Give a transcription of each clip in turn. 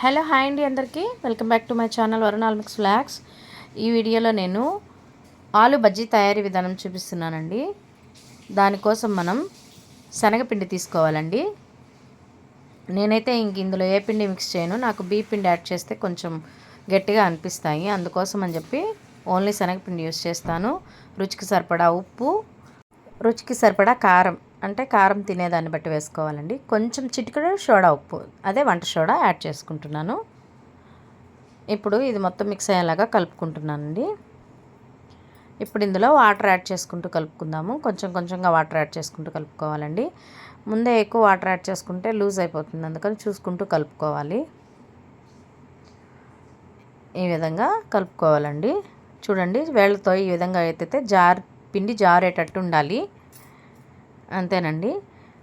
Hello hi అండి అందరికీ. Welcome back to my channel Varun all mix flags ఈ వీడియోలో నేను ఆలు బజ్జీ తయారీ విధానం చూపిస్తున్నానండి. దానికోసం మనం శనగపిండి తీసుకోవాలండి. నేనైతే ఇంక ఇందులో ఏ పిండి మిక్స్ చేయను. నాకు బీ పిండి యాడ్ చేస్తే కొంచెం గట్టిగా అనిపిస్తాయి. అందుకోసం అని చెప్పి ఓన్లీ శనగపిండి యూస్ చేస్తాను. రుచికి సరిపడా ఉప్పు రుచికి సరిపడా కారం అంటే కారం తినేదాన్ని బట్టి వేసుకోవాలండి. కొంచెం చిటికడ సోడా ఉప్పు అదే వంట సోడా యాడ్ చేసుకుంటున్నాను. ఇప్పుడు ఇది మొత్తం మిక్స్ అయ్యేలాగా కలుపుకుంటున్నానండి. ఇప్పుడు ఇందులో వాటర్ యాడ్ చేసుకుంటూ కలుపుకుందాము. కొంచెం కొంచెంగా వాటర్ యాడ్ చేసుకుంటూ కలుపుకోవాలండి. ముందే ఎక్కువ వాటర్ యాడ్ చేసుకుంటే లూజ్ అయిపోతుంది. అందుకని చూసుకుంటూ కలుపుకోవాలి. ఈ విధంగా కలుపుకోవాలండి. చూడండి వేళ్ళతో ఈ విధంగా అయితే జార్ పిండి జారేటట్టు ఉండాలి. అంతేనండి.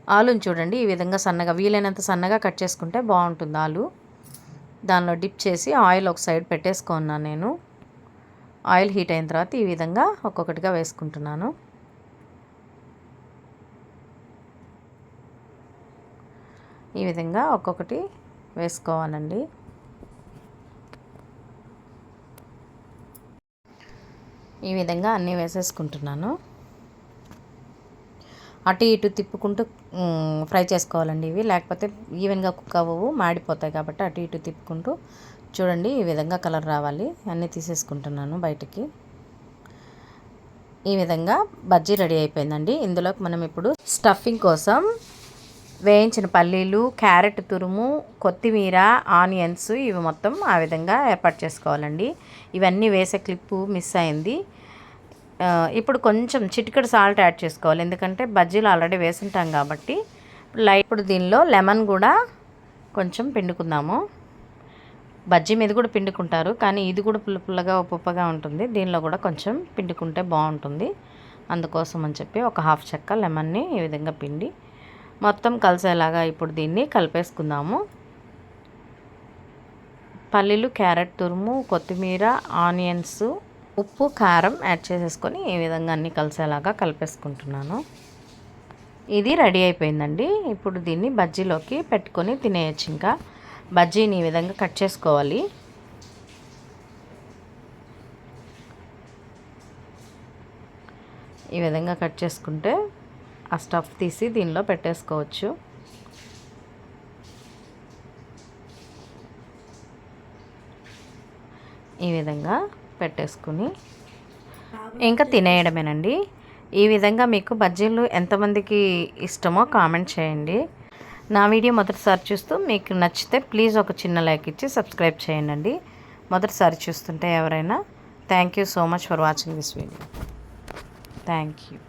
ఆలుని చూడండి ఈ విధంగా సన్నగా వీలైనంత సన్నగా కట్ చేసుకుంటే బాగుంటుంది ఆలు. దానిలో డిప్ చేసి ఆయిల్ ఒక సైడ్ పెట్టేసుకున్నాను నేను. ఆయిల్ హీట్ అయిన తర్వాత ఈ విధంగా ఒక్కొక్కటిగా వేసుకుంటున్నాను. ఈ విధంగా ఒక్కొక్కటి వేసుకోవాలండి. ఈ విధంగా అన్నీ వేసేసుకుంటున్నాను. అటు ఇటు తిప్పుకుంటూ ఫ్రై చేసుకోవాలండి ఇవి. లేకపోతే ఈవెన్గా కుక్ అవ్వవు మాడిపోతాయి కాబట్టి అటు ఇటు తిప్పుకుంటూ చూడండి ఈ విధంగా కలర్ రావాలి. అన్నీ తీసేసుకుంటున్నాను బయటికి. ఈ విధంగా బజ్జీ రెడీ అయిపోయిందండి. ఇందులోకి మనం ఇప్పుడు స్టఫింగ్ కోసం వేయించిన పల్లీలు క్యారెట్ తురుము కొత్తిమీర ఆనియన్స్ ఇవి మొత్తం ఆ విధంగా ఏర్పాటు చేసుకోవాలండి. ఇవన్నీ వేసే క్లిప్పు మిస్ అయింది. ఇప్పుడు కొంచెం చిటికెడు సాల్ట్ యాడ్ చేసుకోవాలి. ఎందుకంటే బజ్జీలు ఆల్రెడీ వేసుంటాం కాబట్టి. లైట్ ఇప్పుడు దీనిలో లెమన్ కూడా కొంచెం పిండుకుందాము. బజ్జీ మీద కూడా పిండుకుంటారు కానీ ఇది కూడా పుల్ల పుల్లగా ఉప్పుగా ఉంటుంది. దీనిలో కూడా కొంచెం పిండుకుంటే బాగుంటుంది. అందుకోసం అని చెప్పి ఒక హాఫ్ చెక్క లెమన్ని ఈ విధంగా పిండి మొత్తం కలిసేలాగా ఇప్పుడు దీన్ని కలిపేసుకుందాము. పల్లీలు క్యారెట్ తురుము కొత్తిమీర ఆనియన్స్ ఉప్పు కారం యాడ్ చేసేసుకొని ఈ విధంగా అన్నీ కలిసేలాగా కలిపేసుకుంటున్నాను. ఇది రెడీ అయిపోయిందండి. ఇప్పుడు దీన్ని బజ్జీలోకి పెట్టుకొని తినేయచ్చు ఇంకా. బజ్జీని ఈ విధంగా కట్ చేసుకోవాలి. ఈ విధంగా కట్ చేసుకుంటే ఆ స్టఫ్ తీసి దీనిలో పెట్టేసుకోవచ్చు. ఈ విధంగా పెట్టేసుకుని ఇంకా తినేయడమేనండి. ఈ విధంగా మీకు బజ్జీలు ఎంతమందికి ఇష్టమో కామెంట్ చేయండి. నా వీడియో మొదటిసారి చూస్తూ మీకు నచ్చితే ప్లీజ్ ఒక చిన్న లైక్ ఇచ్చి సబ్స్క్రైబ్ చేయండి మొదటిసారి చూస్తుంటే ఎవరైనా thank you so much for watching this video. Thank you.